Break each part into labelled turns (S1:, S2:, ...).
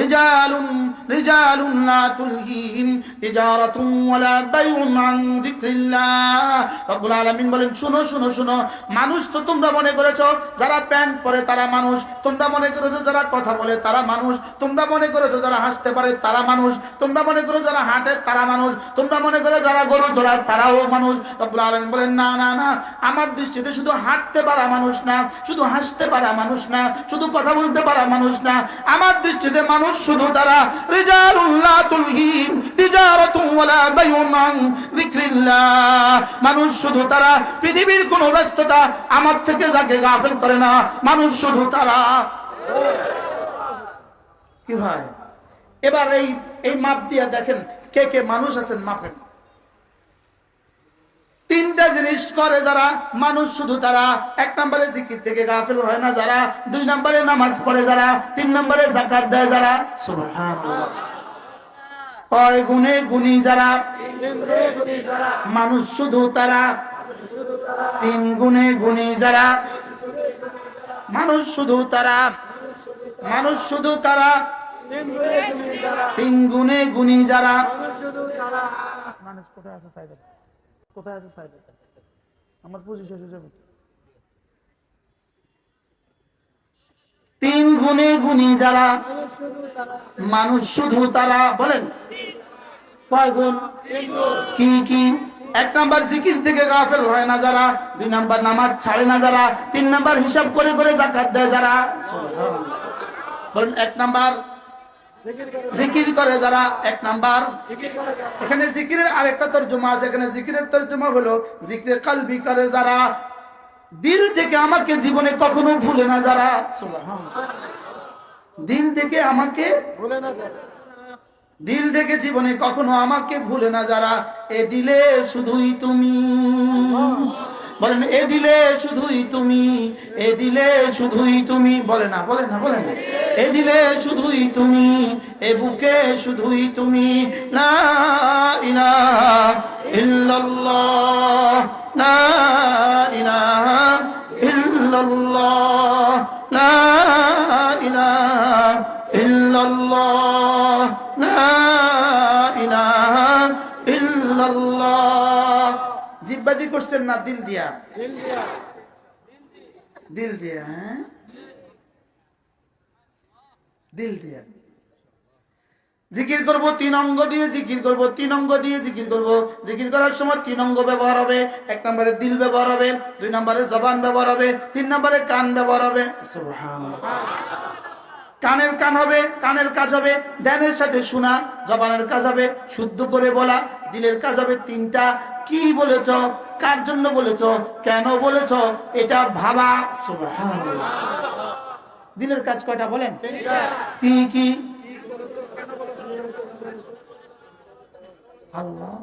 S1: রিজালুন রিজালুন লা তুলহিহিম তিজারাতুন ওয়ালা বাইউন আন যিকরিল্লাহ। রব্বুল আলামিন বলেন, শুনো শুনো শুনো, মানুষ তো তোমরা মনে করেছ, যারা প্যান্ট পরে তারা মানুষ, তোমরা মনে করেছ যারা কথা বলে তারা মানুষ, তোমরা মনে করেছ যারা হাসতে পারে তারা মানুষ, তোমরা মনে করো যারা হাঁটে তারা মানুষ, তোমরা মনে করো যারা গরু চড়ায় তারাও মানুষ। রব্বুল আলামিন বলেন, না না না, আমার দৃষ্টিতে শুধু হাঁটতে পারা মানুষ না, শুধু হাসতে পারা মানুষ না, শুধু কথা বলতে পারা মানুষ না, আমার দৃষ্টিতে মানুষ শুধু তারা, রিজালুল্লাহ তুলহিম মানুষ শুধু তারা, পৃথিবীর কোন ব্যস্ততা আমার থেকে যাকে গাফেল করে না। মানুষ শুধু তারা। কি হয়? এবার এই এই মাপ দিয়ে দেখেন কে কে মানুষ আছেন মাপেন। তিনটা জিনিস করে যারা, মানুষ শুধু তারা। এক নম্বরে জিকির থেকে গাফিল হয় না যারা, দুই নম্বরে নামাজ পড়ে যারা, তিন নম্বরে জাকাত দেয় যারা। কয় গুণে গুণী যারা? মানুষ শুধু তারা। তিন গুণে গুণী যারা? মানুষ শুধু তারা। মানুষ শুধু তারা। তিন গুণে গুণী যারা? মানুষ কোথায় আছে কোথায় আছে সাইডে? আমার পুঁজি শেষ হয়ে যাবে। তিন গুণে গুণী যারা, মানুষ শুধু তারা, বলেন। কয় গুণ? কি কি? এক নাম্বার জিকির থেকে গাফেল হয় না যারা, দুই নাম্বার নামাজ ছাড়ে না যারা, তিন নাম্বার হিসাব করে করে জাকাত দেয় যারা। বলেন, এক নাম্বার জিকির করে যারা এক নাম্বার। এখানে জিকিরের আরেকটা তর্জমা আছে। এখানে জিকিরের তর্জমা হলো জিকির কালবি করে যারা দিল থেকে আমাকে জীবনে কখনো ভুলে না যারা। দিল থেকে আমাকে ভুলে না দিল থেকে জীবনে কখনো আমাকে ভুলে না যারা। এ দিলে শুধুই তুমি। বলেন, এ দিলে শুধুই তুমি, এ দিলে শুধুই তুমি। বলে না বলে না বলে না। এ দিলে শুধুই তুমি, এ বুকে শুধুই তুমি না দিল দিয়া? দিল দিয়া। হ্যাঁ? দিল দিয়া। জিকির করব তিন অঙ্গ দিয়ে জিকির করব তিন অঙ্গ দিয়ে জিকির করব। জিকির করার সময় তিন অঙ্গ ব্যবহার হবে। এক নম্বরে দিল ব্যবহার হবে দুই নম্বরে জবান ব্যবহার হবে তিন নম্বরে কান ব্যবহার হবে। কানের কান হবে কানের কাজ হবে। ধ্যানের সাথে শোনা জবানের কাজ হবে। শুদ্ধ করে বলা দিলের কাজ হবে তিনটা। কি বলেছ? কার জন্য বলেছ? কেন বলেছ? এটা ভাবা। দিলের কাজ কয়টা বলেন? কি কি? আল্লাহ।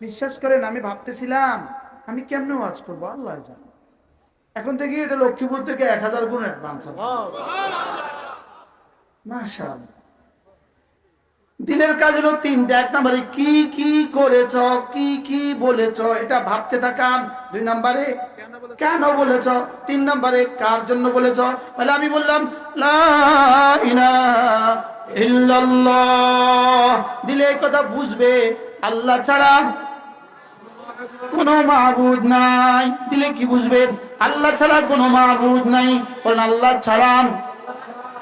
S1: বিশ্বাস করেন আমি ভাবতেছিলাম আমি কেমনে ওয়াজ করব? আল্লাহ জানে। এখন থেকে এটা লক্ষ্মীপুর থেকে এক হাজার গুণ অ্যাডভান্স মাশাল দিলের কাজ হলো তিনটা, এক নম্বরে কি কি করেছ, কি কি বলেছ, এটা ভাবতে থাকান দুই নম্বরে কেন বলেছ, তিন নম্বরে কার জন্য বলেছ, তাহলে আমি বললাম দিলে এই কথা বুঝবে, আল্লাহ ছাড়া কোনো মাহবুদ নাই। দিলে কি বুঝবে, আল্লাহ ছাড়া কোনো মাহবুদ নাই। বলেন, আল্লাহ ছাড়া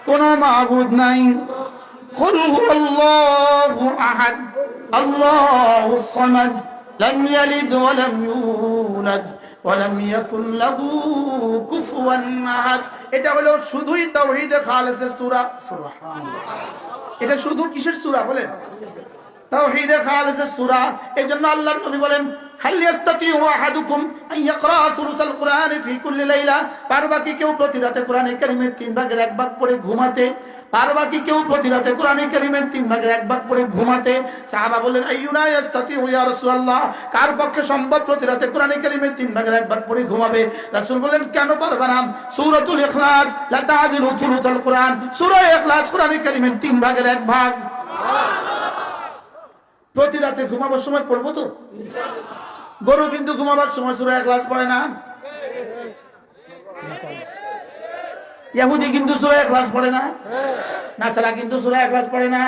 S1: কোনো মাহবুদ নাই। قل هو الله أحد الله الصمد لم يلد ولم يولد ولم يكن له كفوا أحد এটা হলো শুধুই তাওহীদে খালেসের সূরা সুবহানাল্লাহ এটা শুধু কিসের সূরা বলেন তাওহীদে খালেসের সূরা এজন্য আল্লাহর নবী বলেন হাল ইয়াস্তাতিউ আহাদুকুম আন ইয়াকরা সুরাতুল কুরআন ফি কুল্লি লাইলা। পারবা কি কেউ প্রতি রাতে কোরআনে কারীমের তিন ভাগের এক ভাগ পড়ে ঘুমাতে। পারবা কি কেউ প্রতি রাতে কোরআনে কারীমের তিন ভাগের এক ভাগ পড়ে ঘুমাতে। সাহাবা বললেন, আইয়ুনা ইয়াস্তাতিউ ইয়া রাসূলুল্লাহ? কার পক্ষে সম্ভব প্রতি রাতে কোরআনে কারীমের তিন ভাগের এক ভাগ পড়ে ঘুমাবে? রাসূল বললেন, কেন পারবে না? সূরাতুল ইখলাস, লা তা'দিলু সুরাতুল কুরআন। সূরা ইখলাস কোরআনে কারীমের তিন ভাগের এক ভাগ। প্রতি রাতে ঘুমাবার সময় পড়ব তো? গরু কিন্তু ঘুমাবার সময় সুরা এক গ্লাস পড়ে না। ইহুদি কিন্তু সুরা ক্লাস পড়ে না। নাসারা কিন্তু সুরা ক্লাস পড়ে না।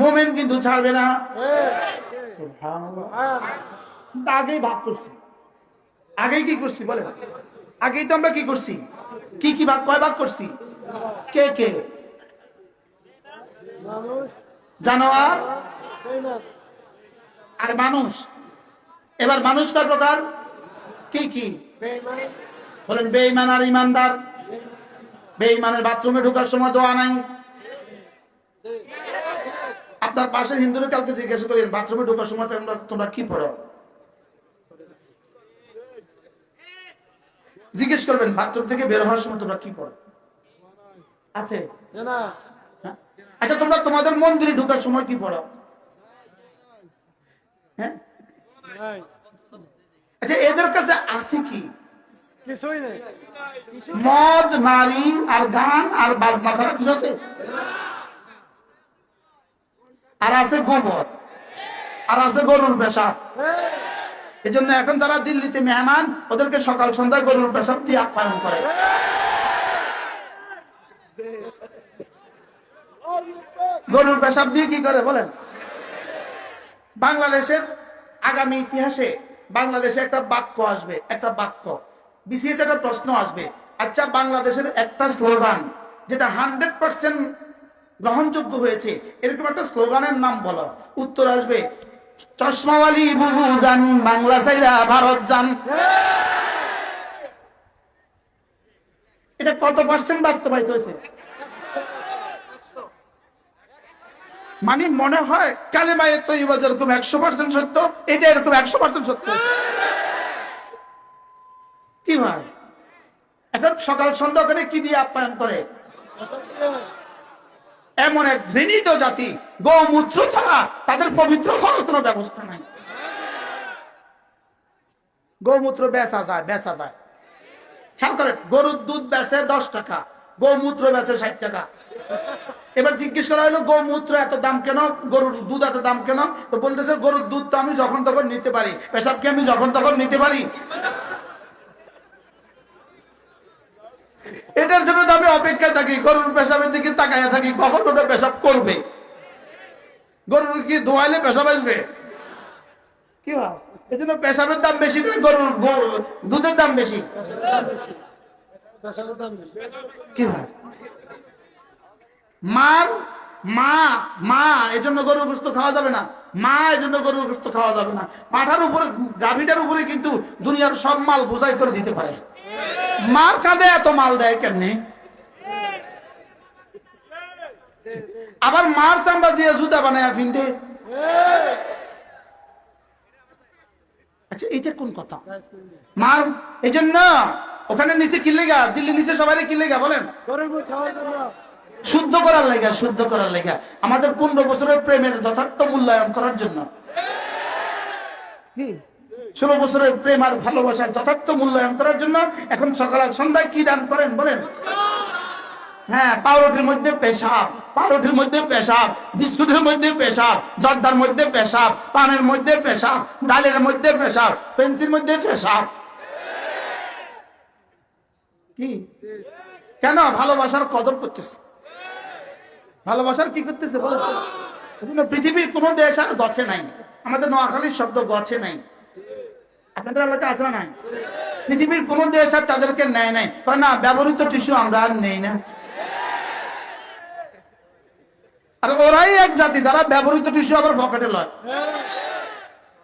S1: মোমেন কিন্তু ছাড়বে না। আগেই ভাগ করছি। আগেই কি করছি বলে? আগেই তো আমরা কি করছি? কি কি ভাগ কয় ভাগ করছি? কে কে? জানোয়ার? আর মানুষ? এবার মানুষ কয় প্রকার? কি কি? বলেন, বেঈমান আর ইমানদার বেঈমানের বাথরুমে ঢোকার সময় দোয়া নাই। আপনার পাশে হিন্দুরে কালকে জিজ্ঞাসা করেন বাথরুমে ঢোকার সময় তোমরা তোমরা কি পড়ো? জিজ্ঞেস করবেন, বাথরুম থেকে বের হওয়ার সময় তোমরা কি পড়ো? আছে। হ্যাঁ? আচ্ছা তোমরা তোমাদের মন্দিরে ঢোকার সময় কি পড়ো? হ্যাঁ? আচ্ছা এদের কাছে আছে কি? মদ নারী আর গান আর বাজনা ছাড়া কিছু আছে? আর আছে গোবর আর আছে গরুর পেশাব এই জন্য এখন যারা দিল্লিতে মেহমান ওদেরকে সকাল সন্ধ্যায় গরুর পেশাব দিয়ে আপ্যায়ন করে। গরুর পেশাব দিয়ে কি করে বলেন? বাংলাদেশের আগামী ইতিহাসে বাংলাদেশে একটা বাক্য আসবে, একটা বাক্য। বিসিএস একটা প্রশ্ন আসবে আচ্ছা বাংলাদেশের একটা স্লোগান, যেটা হান্ড্রেড পার্সেন্ট গ্রহণযোগ্য হয়েছে, এরকম একটা স্লোগানের নাম বলো। উত্তর আসবে চশমাওয়ালি বুবু যান বাংলা চাইরা ভারত যান এটা কত পার্সেন্ট বাস্তবায়িত হয়েছে? মানে মনে হয় কালেমায় তৈবা যেরকম একশো পার্সেন্ট সত্য, এটা এরকম একশো পার্সেন্ট সত্য। কি ভাই? এখন সকাল সন্ধ্যা করে কি দিয়ে আপ্যায়ন করে? এমন এক ঘৃণিত জাতি, গৌমূত্র ছাড়া তাদের পবিত্র হওয়ার কোনো ব্যবস্থা নাই। গৌমূত্র বেচা যায় বেচা যায়। খেয়াল করেন, গরুর দুধ বেচে দশ টাকা, গৌমূত্র বেচে ষাট টাকা। এবার জিজ্ঞেস করা হলো গৌমূত্র এত দাম কেন? গরুর দুধ এত দাম কেন? তো বলতেছে গরুর দুধ তো আমি যখন তখন নিতে পারি। পেশাব কি আমি যখন তখন নিতে পারি? এটার জন্য তো আমি অপেক্ষায় থাকি। গরুর পেশাবের দিকে তাকাইয়া থাকি কখন ওটা পেশাব করবে? গরুর কি ধোয়াইলে পেশাব আসবে? কি ভাব? এই জন্য পেশাবের দাম বেশি না গরুর দুধের দাম বেশি। কি ভাই মার, মা মা, এজন্য গরুর গোস্ত খাওয়া যাবে না। মা, এজন্য গরুর গোস্ত খাওয়া যাবে না। পাঠার উপরে, গাভীটার উপরে কিন্তু দুনিয়ার সব মাল বোঝাই করে দিতে পারে। মার কাঁধে এত মাল দেয় কেমনি? আবার মার চামড়া দিয়ে জুতা বানায় ফিনতে আচ্ছা এইটা কোন কথা? মার এই জন্য ওখানে নিচে কি লেগা? দিল্লি নিচে সবাই কি লেগা বলেন? শুদ্ধ করার লেগা শুদ্ধ করার লেগা। আমাদের পনেরো বছরের প্রেমের যথার্থ মূল্যায়ন করার জন্য। ষোলো বছরের প্রেম আর ভালোবাসার যথার্থ মূল্যায়ন করার জন্য এখন সকাল আর সন্ধ্যায় কি দান করেন বলেন? হ্যাঁ পাউরুটির মধ্যে পেশাব পাউরুটির মধ্যে পেশাব বিস্কুটের মধ্যে পেশাব জর্দার মধ্যে পেশাব পানের মধ্যে পেশাব ডালের মধ্যে পেশাব পেন্সির মধ্যে পেশাব। কি? কেন? ভালোবাসার কদর করতেছে। ভালোবাসার কি করতেছে বলো পৃথিবীর কোনো দেশ আর গছে নাই। আমাদের নোয়াখালীর শব্দ গছে নাই। আপনাদের এলাকা আছে নাই? পৃথিবীর কোন দেশ আর তাদেরকে নেয় নাই। না, ব্যবহৃত টিস্যু আমরা আর নেই না। আর ওরাই এক জাতি, যারা ব্যবহৃত টিস্যু আবার পকেটে লয়।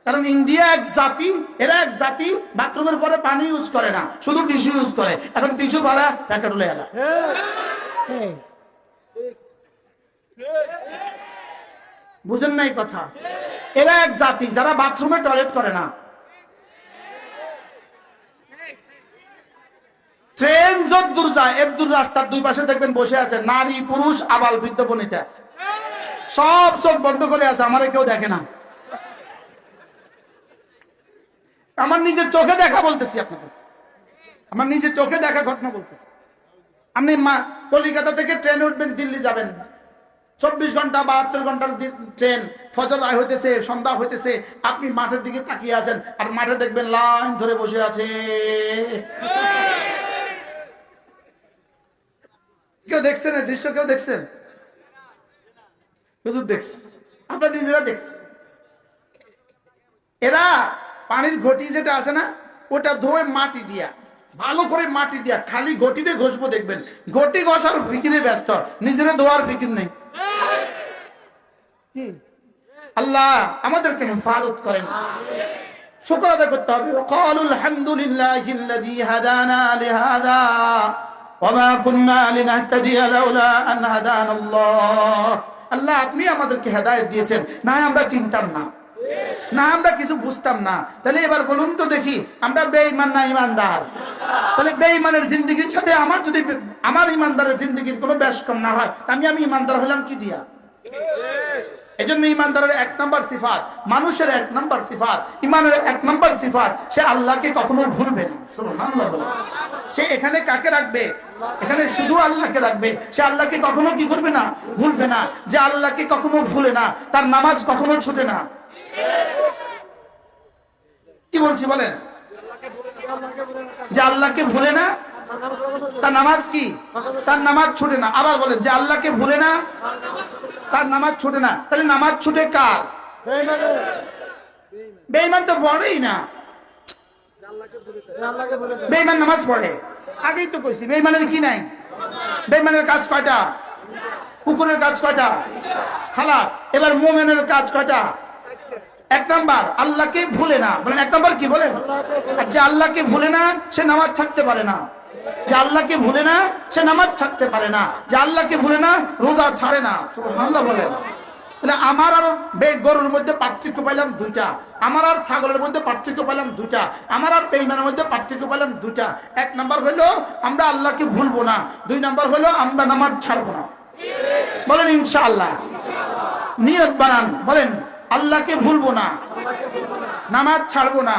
S1: কারণ ইন্ডিয়া এক জাতি, এরা এক জাতি, বাথরুমের পরে পানি ইউজ করে না, শুধু টিস্যু ইউজ করে। এখন টিস্যু ফালা প্যাকেট হলে এলা বুঝেন নাই কথা? এরা এক জাতি, যারা বাথরুমে টয়লেট করে না। ট্রেন যদ্দূর যায় এর দূর রাস্তার দুই পাশে দেখবেন বসে আছে নারী, পুরুষ, আবাল, বৃদ্ধ, বনিতা। সব চোখ বন্ধ করে আছে, আমারে কেউ দেখে না। আমার নিজের চোখে দেখা বলতেছি আপনাকে আমার নিজের চোখে দেখা ঘটনা বলতেছি। আপনি মা কলিকাতা থেকে ট্রেনে উঠবেন, দিল্লি যাবেন। চব্বিশ ঘণ্টা, বাহাত্তর ঘণ্টার ট্রেন, ফজর রায় হইতেছে, সন্ধ্যা হইতেছে, আপনি মাঠের দিকে তাকিয়ে আছেন আর মাঠে দেখবেন লাইন ধরে বসে আছে। কেউ দেখছেন এই দৃশ্য? কেউ দেখছেন? দেখছে। আপনার নিজেরা দেখছে। এরা পানির ঘটি যেটা আছে না, ওটা ধোয়ে মাটি দিয়া, ভালো করে মাটি দিয়া, খালি ঘটিতে ঘষবো দেখবেন। ঘটি ঘষার ফিকিরে ব্যস্ত, নিজেরা ধোয়ার ফিকির নেই। আল্লাহ আমাদেরকে হেফাজত করেন শুকর আদায় করতে হবে وقالوا الحمد لله الذي هدانا لهذا وما كنا لنهتدي لولا ان هدانا الله আল্লাহ আপনি আমাদেরকে হেদায়েত দিয়েছেন না আমরা চিনতাম না না আমরা কিছু বুঝতাম না তাহলে এবার বলুন তো দেখি আমরা বেঈমান না ইমানদার তাহলে বেঈমানের জিন্দগির সাথে আমার যদি বে- আমার ইমানদারের জিন্দগির কোনো ব্যাস কম না হয় তা আমি আমি ইমানদার হলাম কি দিয়া এই জন্য ইমানদারের এক নম্বর সিফাত, মানুষের এক নম্বর সিফাত, ইমানের এক নম্বর সিফাত, সে আল্লাহকে কখনো ভুলবে না। সে এখানে কাকে রাখবে? এখানে শুধু আল্লাহকে রাখবে। সে আল্লাহকে কখনো কি করবে না? ভুলবে না। যে আল্লাহকে কখনো ভুলে না, তার নামাজ কখনো ছুটে না। কি বলছি বলেন? যে আল্লাহকে ভুলে না, তার নামাজ কি? তার নামাজ ছুটে না। আবার বলেন, যে আল্লাহকে ভুলে না তার নামাজ ছুটে না। তাহলে নামাজ ছুটে কার? বেঈমান তো পড়েই না। বেঈমান নামাজ পড়ে। আগেই তো কইছি, বেঈমানের কি নাই? বেঈমানের কাজ কয়টা? কুকুরের কাজ কয়টা? খালাস। এবার মোমেনের কাজ কয়টা? এক নাম্বার, আল্লাহকে ভুলে না। বলেন, এক নাম্বার কি বলেন? যে আল্লাহকে ভুলে না, সে নামাজ ছাড়তে পারে না। যে আল্লাহকে ভুলে না, সে নামাজ ছাড়তে পারে না। যে আল্লাহকে ভুলে না, রোজা ছাড়ে না। সুবহানাল্লাহ বলেন। তাহলে আমার আর গরুর মধ্যে পার্থক্য পাইলাম দুইটা। আমার আর ছাগলের মধ্যে পার্থক্য পাইলাম দুইটা। আমার আর বেইমানের মধ্যে পার্থক্য পাইলাম দুইটা। এক নাম্বার হইল, আমরা আল্লাহকে ভুলবো না। দুই নাম্বার হইল, আমরা নামাজ ছাড়বো না। বলেন ইনশাআল্লাহ। নিয়ত বানান। বলেন, আল্লাহকে ভুলবো না। নামাজ ছাড়বো না।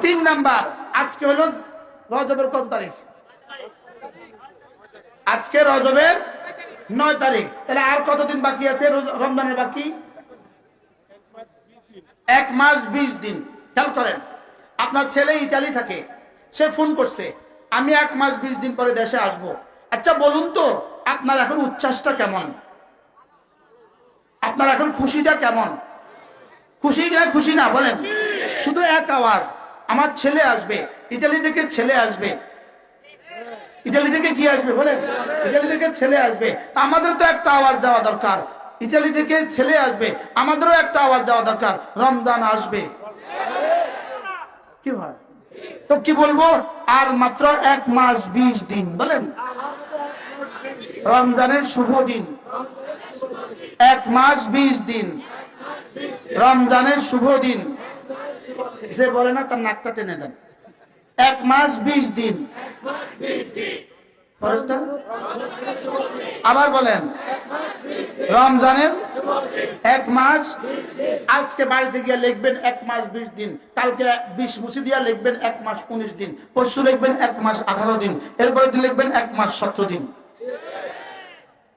S1: তিন নাম্বার, আজকে হলো রজবের কত তারিখ? আজকে রজবের নয় তারিখ। তাহলে আর কতদিন বাকি আছে? রমজানের বাকি? এক মাস বিশ দিন। খেয়াল করেন, আপনার ছেলে ইটালি থাকে, সে ফোন করছে, আমি এক মাস বিশ দিন পরে দেশে আসব। আচ্ছা বলুন তো, আপনার এখন উচ্ছ্বাসটা কেমন? আপনার এখন খুশিটা কেমন? খুশি খুশি না, বলেন। শুধু এক আওয়াজ, আমার ছেলে আসবে, ইটালি থেকে ছেলে আসবে ইটালি থেকে কি আসবে বলেন? ইটালি থেকে ছেলে আসবে। আমাদের তো একটা আওয়াজ দেওয়া দরকার। ইটালি থেকে ছেলে আসবে। আমাদেরও একটা আওয়াজ দেওয়া দরকার। রমজান আসবে। কি হয়? তো কি বলব? আর মাত্র এক মাস বিশ দিন, বলেন? রমজানের শুভ দিন। এক মাস বিশ দিন। রমজানের শুভ দিন। যে বলে না, তার নাকটা টেনে দেন। এক মাস বিশ দিন। আবার বলেন। রমজানের এক মাস, আজকে বাড়িতে গিয়ে লিখবেন এক মাস বিশ দিন, কালকে বিশ মুছি দিয়া লিখবেন এক মাস উনিশ দিন, পরশু লিখবেন এক মাস আঠারো দিন এরপরে দিন লিখবেন এক মাস সতেরো দিন।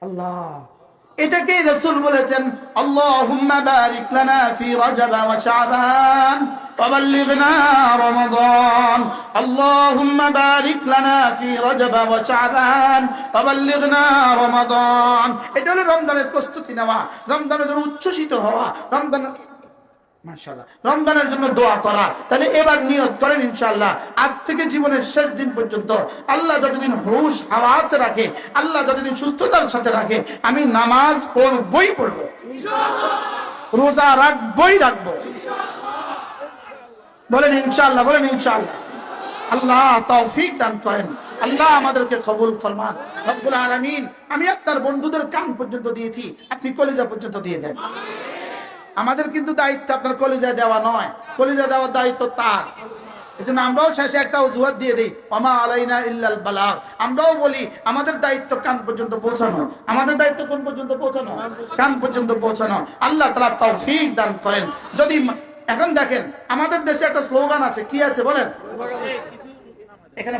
S1: আল্লাহ। এটাকেই রসুল বলেছেন আল্লাহুম্মা বারিক লানা ফি রজব ওয়া শাবান وبلغنا رمضان اللهم بارك لنا في رجب وشعبان وبلغنا رمضان এটা হলো রমজানের প্রস্তুতি নেওয়া রমজানের জন্য উচ্ছ্বসিত হওয়া রমজান রমজানের জন্য দোয়া করা। তাহলে এবার নিয়ত করেন ইনশাআল্লাহ। আজ থেকে জীবনের শেষ দিন পর্যন্ত আল্লাহ যতদিন হুশ হাওয়াসে রাখে, আল্লাহ যতদিন সুস্থতার সাথে রাখে, আমি নামাজ পড়বই পড়ব। রোজা রাখবই রাখব। বলেন ইনশাআল্লাহ বলেন ইনশাআল্লাহ। আল্লাহ তৌফিক দান করেন। আল্লাহ আমাদেরকে কবুল ফরমান। রব্বুল আলামিন, আমি আপনার বন্ধুদের কান পর্যন্ত দিয়েছি। আপনি কলেজা পর্যন্ত দিয়ে দেন। আমাদের কিন্তু দায়িত্ব আপনার কলিজায় দেওয়া নয়। কলেজা দেওয়ার দায়িত্ব তার। এই জন্য আমরাও শেষে একটা অজুহাত দিয়ে দিই। অমা আলাইনা ইল্লাল বালাগ। আমরাও বলি, আমাদের দায়িত্ব কান পর্যন্ত পৌঁছানো। আমাদের দায়িত্ব কোন পর্যন্ত পৌঁছানো? কান পর্যন্ত পৌঁছানো। আল্লাহ তালা তৌফিক দান করেন। যদি এখন দেখেন, আমাদের দেশে একটা স্লোগান আছে। কি আছে বলেন? এখানে